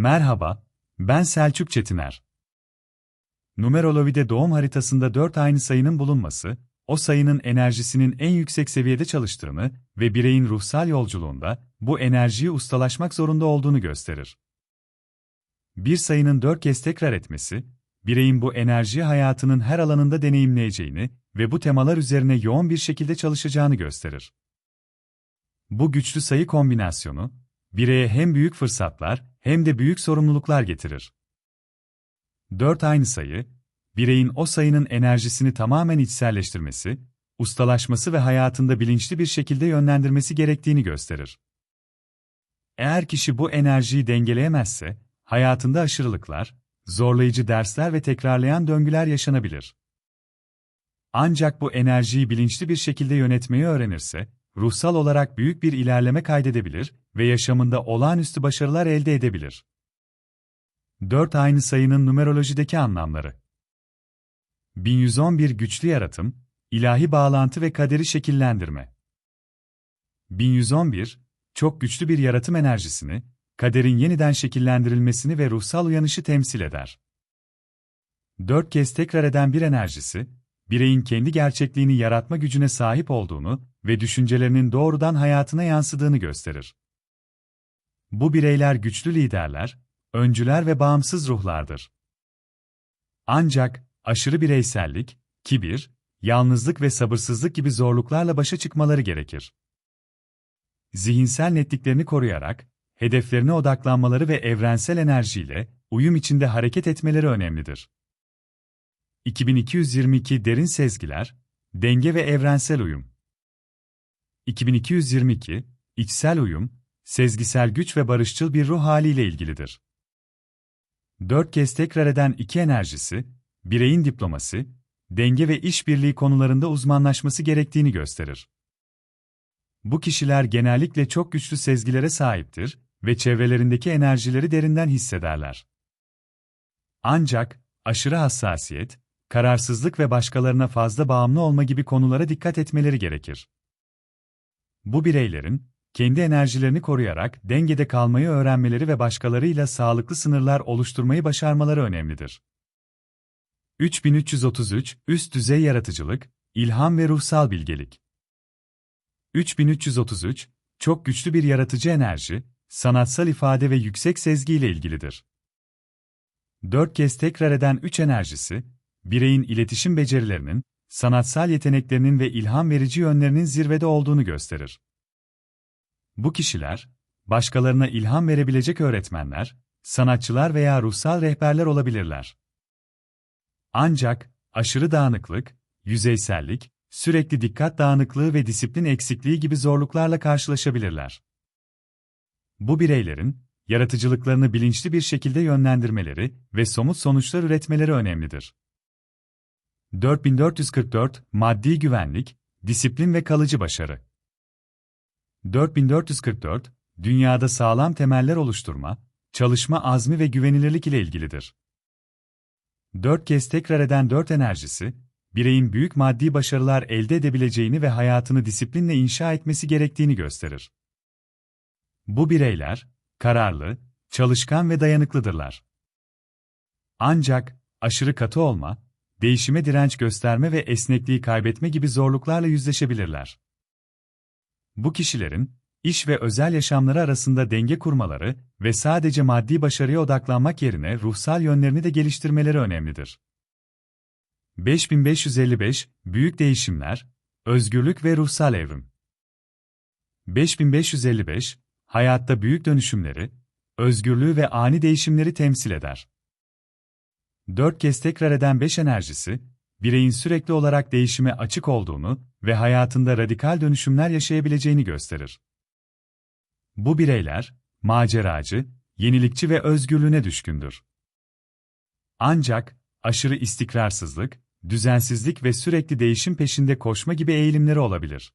Merhaba, ben Selçuk Çetiner. Numerolojide doğum haritasında 4 aynı sayının bulunması, o sayının enerjisinin en yüksek seviyede çalıştığını ve bireyin ruhsal yolculuğunda bu enerjiyi ustalaşmak zorunda olduğunu gösterir. Bir sayının 4 kez tekrar etmesi, bireyin bu enerjiyi hayatının her alanında deneyimleyeceğini ve bu temalar üzerine yoğun bir şekilde çalışacağını gösterir. Bu güçlü sayı kombinasyonu, bireye hem büyük fırsatlar hem de büyük sorumluluklar getirir. 4 aynı sayı, bireyin o sayının enerjisini tamamen içselleştirmesi, ustalaşması ve hayatında bilinçli bir şekilde yönlendirmesi gerektiğini gösterir. Eğer kişi bu enerjiyi dengeleyemezse, hayatında aşırılıklar, zorlayıcı dersler ve tekrarlayan döngüler yaşanabilir. Ancak bu enerjiyi bilinçli bir şekilde yönetmeyi öğrenirse, ruhsal olarak büyük bir ilerleme kaydedebilir ve yaşamında olağanüstü başarılar elde edebilir. 4 aynı sayının numerolojideki anlamları 1111 güçlü yaratım, ilahi bağlantı ve kaderi şekillendirme. 1111, çok güçlü bir yaratım enerjisini, kaderin yeniden şekillendirilmesini ve ruhsal uyanışı temsil eder. Dört kez tekrar eden bir enerjisi, bireyin kendi gerçekliğini yaratma gücüne sahip olduğunu ve düşüncelerinin doğrudan hayatına yansıdığını gösterir. Bu bireyler güçlü liderler, öncüler ve bağımsız ruhlardır. Ancak, aşırı bireysellik, kibir, yalnızlık ve sabırsızlık gibi zorluklarla başa çıkmaları gerekir. Zihinsel netliklerini koruyarak, hedeflerine odaklanmaları ve evrensel enerjiyle uyum içinde hareket etmeleri önemlidir. 2222 Derin Sezgiler, Denge ve Evrensel Uyum 2222 İçsel uyum, sezgisel güç ve barışçıl bir ruh haliyle ilgilidir. Dört kez tekrar eden iki enerjisi, bireyin diploması, denge ve işbirliği konularında uzmanlaşması gerektiğini gösterir. Bu kişiler genellikle çok güçlü sezgilere sahiptir ve çevrelerindeki enerjileri derinden hissederler. Ancak, aşırı hassasiyet, kararsızlık ve başkalarına fazla bağımlı olma gibi konulara dikkat etmeleri gerekir. Bu bireylerin, kendi enerjilerini koruyarak dengede kalmayı öğrenmeleri ve başkalarıyla sağlıklı sınırlar oluşturmayı başarmaları önemlidir. 3333 Üst düzey yaratıcılık, ilham ve ruhsal bilgelik. 3333 çok güçlü bir yaratıcı enerji, sanatsal ifade ve yüksek sezgi ile ilgilidir. Dört kez tekrar eden üç enerjisi, bireyin iletişim becerilerinin, sanatsal yeteneklerinin ve ilham verici yönlerinin zirvede olduğunu gösterir. Bu kişiler, başkalarına ilham verebilecek öğretmenler, sanatçılar veya ruhsal rehberler olabilirler. Ancak, aşırı dağınıklık, yüzeysellik, sürekli dikkat dağınıklığı ve disiplin eksikliği gibi zorluklarla karşılaşabilirler. Bu bireylerin, yaratıcılıklarını bilinçli bir şekilde yönlendirmeleri ve somut sonuçlar üretmeleri önemlidir. 4444 Maddi güvenlik, disiplin ve kalıcı başarı. 4444 Dünyada sağlam temeller oluşturma, çalışma azmi ve güvenilirlik ile ilgilidir. Dört kez tekrar eden dört enerjisi, bireyin büyük maddi başarılar elde edebileceğini ve hayatını disiplinle inşa etmesi gerektiğini gösterir. Bu bireyler, kararlı, çalışkan ve dayanıklıdırlar. Ancak, aşırı katı olma, değişime direnç gösterme ve esnekliği kaybetme gibi zorluklarla yüzleşebilirler. Bu kişilerin, iş ve özel yaşamları arasında denge kurmaları ve sadece maddi başarıya odaklanmak yerine ruhsal yönlerini de geliştirmeleri önemlidir. 5555 Büyük Değişimler, Özgürlük ve Ruhsal Evrim 5555 Hayatta büyük dönüşümleri, özgürlüğü ve ani değişimleri temsil eder. Dört kez tekrar eden beş enerjisi, bireyin sürekli olarak değişime açık olduğunu ve hayatında radikal dönüşümler yaşayabileceğini gösterir. Bu bireyler, maceracı, yenilikçi ve özgürlüğüne düşkündür. Ancak, aşırı istikrarsızlık, düzensizlik ve sürekli değişim peşinde koşma gibi eğilimleri olabilir.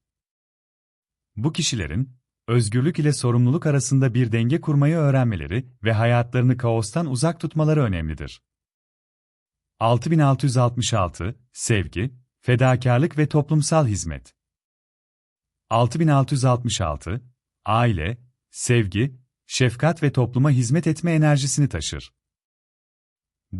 Bu kişilerin, özgürlük ile sorumluluk arasında bir denge kurmayı öğrenmeleri ve hayatlarını kaostan uzak tutmaları önemlidir. 6666 Sevgi, fedakarlık ve toplumsal hizmet. 6666 Aile, sevgi, şefkat ve topluma hizmet etme enerjisini taşır.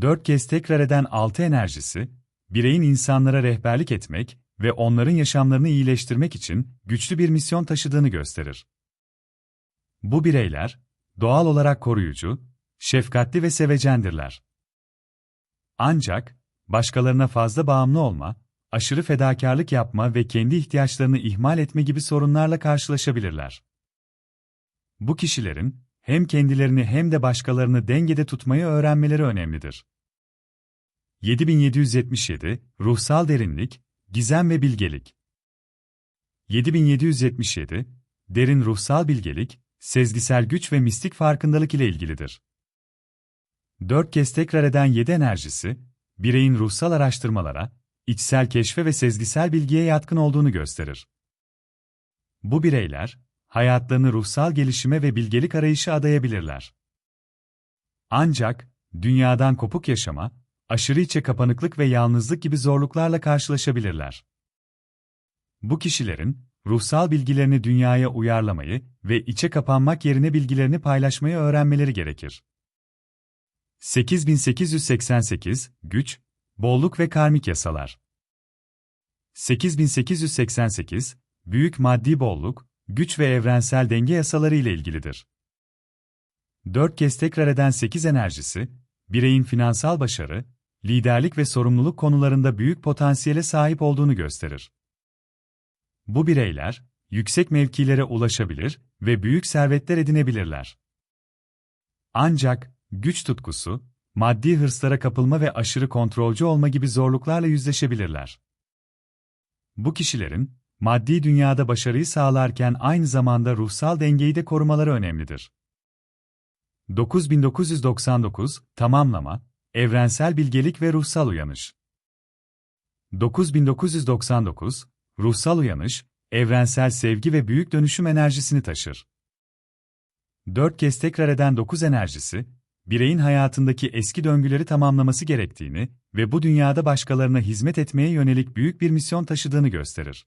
Dört kez tekrar eden altı enerjisi, bireyin insanlara rehberlik etmek ve onların yaşamlarını iyileştirmek için güçlü bir misyon taşıdığını gösterir. Bu bireyler, doğal olarak koruyucu, şefkatli ve sevecendirler. Ancak, başkalarına fazla bağımlı olma, aşırı fedakarlık yapma ve kendi ihtiyaçlarını ihmal etme gibi sorunlarla karşılaşabilirler. Bu kişilerin, hem kendilerini hem de başkalarını dengede tutmayı öğrenmeleri önemlidir. 7777 Ruhsal derinlik, gizem ve bilgelik. 7777 Derin ruhsal bilgelik, sezgisel güç ve mistik farkındalık ile ilgilidir. Dört kez tekrar eden yedi enerjisi, bireyin ruhsal araştırmalara, içsel keşfe ve sezgisel bilgiye yatkın olduğunu gösterir. Bu bireyler, hayatlarını ruhsal gelişime ve bilgelik arayışı adayabilirler. Ancak, dünyadan kopuk yaşama, aşırı içe kapanıklık ve yalnızlık gibi zorluklarla karşılaşabilirler. Bu kişilerin, ruhsal bilgilerini dünyaya uyarlamayı ve içe kapanmak yerine bilgilerini paylaşmayı öğrenmeleri gerekir. 8888 Güç, Bolluk ve Karmik Yasalar 8888 Büyük maddi bolluk, güç ve evrensel denge yasaları ile ilgilidir. Dört kez tekrar eden 8 enerjisi, bireyin finansal başarı, liderlik ve sorumluluk konularında büyük potansiyele sahip olduğunu gösterir. Bu bireyler, yüksek mevkilere ulaşabilir ve büyük servetler edinebilirler. Ancak, güç tutkusu, maddi hırslara kapılma ve aşırı kontrolcü olma gibi zorluklarla yüzleşebilirler. Bu kişilerin, maddi dünyada başarıyı sağlarken aynı zamanda ruhsal dengeyi de korumaları önemlidir. 9999 Tamamlama, Evrensel Bilgelik ve Ruhsal Uyanış 9999 Ruhsal Uyanış, evrensel sevgi ve büyük dönüşüm enerjisini taşır. Dört kez tekrar eden dokuz enerjisi, bireyin hayatındaki eski döngüleri tamamlaması gerektiğini ve bu dünyada başkalarına hizmet etmeye yönelik büyük bir misyon taşıdığını gösterir.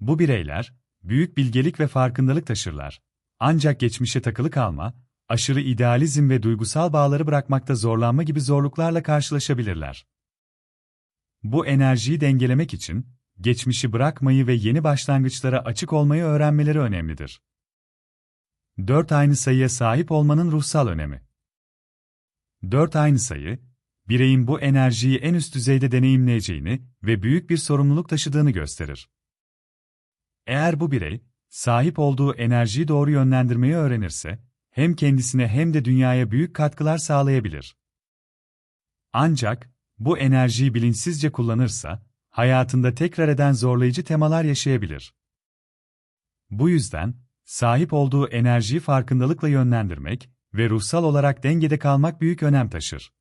Bu bireyler, büyük bilgelik ve farkındalık taşırlar. Ancak geçmişe takılı kalma, aşırı idealizm ve duygusal bağları bırakmakta zorlanma gibi zorluklarla karşılaşabilirler. Bu enerjiyi dengelemek için, geçmişi bırakmayı ve yeni başlangıçlara açık olmayı öğrenmeleri önemlidir. 4 aynı sayıya sahip olmanın ruhsal önemi. 4 aynı sayı, bireyin bu enerjiyi en üst düzeyde deneyimleyeceğini ve büyük bir sorumluluk taşıdığını gösterir. Eğer bu birey, sahip olduğu enerjiyi doğru yönlendirmeyi öğrenirse, hem kendisine hem de dünyaya büyük katkılar sağlayabilir. Ancak, bu enerjiyi bilinçsizce kullanırsa, hayatında tekrar eden zorlayıcı temalar yaşayabilir. Bu yüzden, sahip olduğu enerjiyi farkındalıkla yönlendirmek ve ruhsal olarak dengede kalmak büyük önem taşır.